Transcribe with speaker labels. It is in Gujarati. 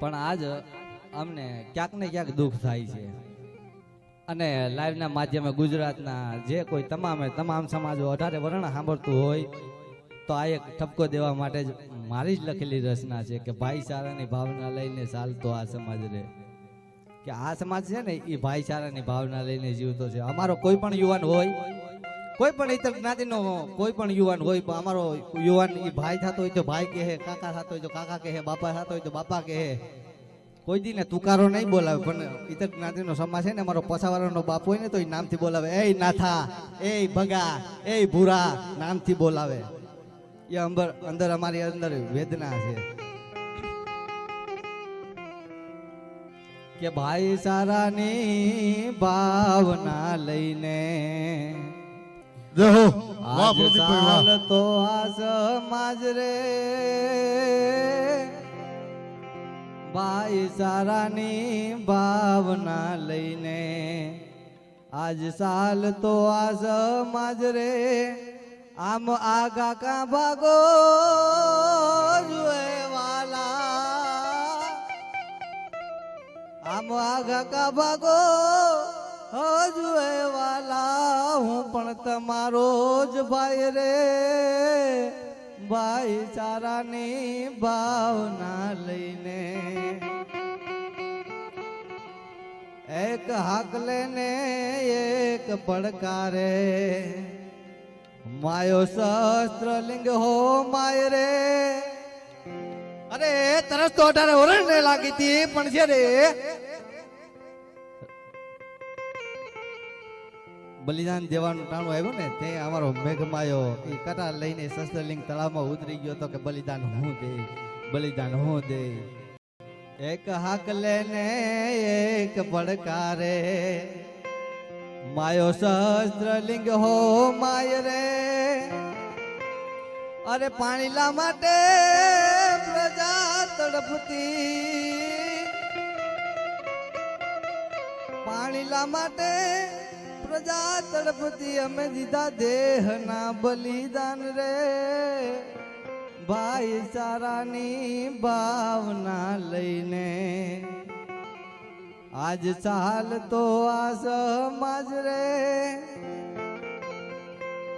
Speaker 1: પણ આજ અમને ક્યાંક ને ક્યાંક દુઃખ થાય છે. અને લાઈવના માધ્યમે ગુજરાતના જે કોઈ તમામે તમામ સમાજો અઢારે વર્ણ સાંભળતું હોય, તો આ એક ઠપકો દેવા માટે જ મારી જ લખેલી રચના છે કે ભાઈચારાની ભાવના લઈને ચાલતો આ સમાજ રે. કે આ સમાજ છે ને, એ ભાઈચારાની ભાવના લઈને જીવતો છે. અમારો કોઈ પણ યુવાન હોય કોઈ પણ ઇતર જ્ઞાતિનો કોઈ પણ યુવાન હોય અમારો યુવાન એ ભાઈ થતો હોય તો ભાઈ કહે, કાકા થતો હોય તો કાકા કહે, બાપા થતો હોય તો બાપા કહે. કોઈ દી ને તુકારો નહીં બોલાવે, પણ ઇતર જ્ઞાતિનો સમાજ છે ને, અમારો પછાવાળાનો બાપ હોય ને તો એ નામથી બોલાવે. એ નાથા એ ભગા એ ભૂરા, નામથી બોલાવે. એ અંબર, અંદર અમારી અંદર વેદના છે. કે ભાઈ સારાની ભાવના લઈને
Speaker 2: જય હો વાહ પ્રદીપભાઈ વાહ.
Speaker 1: તો આ સમાજ રે. ભાઈ સારાની ભાવના લઈને આજ સાલ તો આ સમાજ રે. આમ આગા કા ભાગો જુએ વાલા. આમ આગા કા ભાગો વાલા હું પણ તમારો જ ભાઈ રે. ભાઈચારા ની ભાવના લઈને એક હાકલે ને એક પડકારે. માયો શસ્ત્ર લિંગ હો માય રે. અરે તરસ તો અઢારે ઓરણ લાગી હતી, પણ છે રે બલિદાન દેવાનું ટાણું આવ્યું ને, તે અમારો મેઘમાયો, એ કટાર લઈને શસ્ત્રલિંગ તળાવમાં ઉતરી ગયો તો કે, બલિદાન હું દે, બલિદાન હું દે. એક હાકલે ને એક પડકારે, માયો શસ્ત્રલિંગ હો માય રે. અરે પાણીલા માટે પ્રજા તડપતી પાણીલા માટે પ્રજા તડપતી અમે દીધા દેહના બલિદાન રે. ભાઈચારાની ભાવના લઈને આજ ચાલ તો આ સમાજ રે.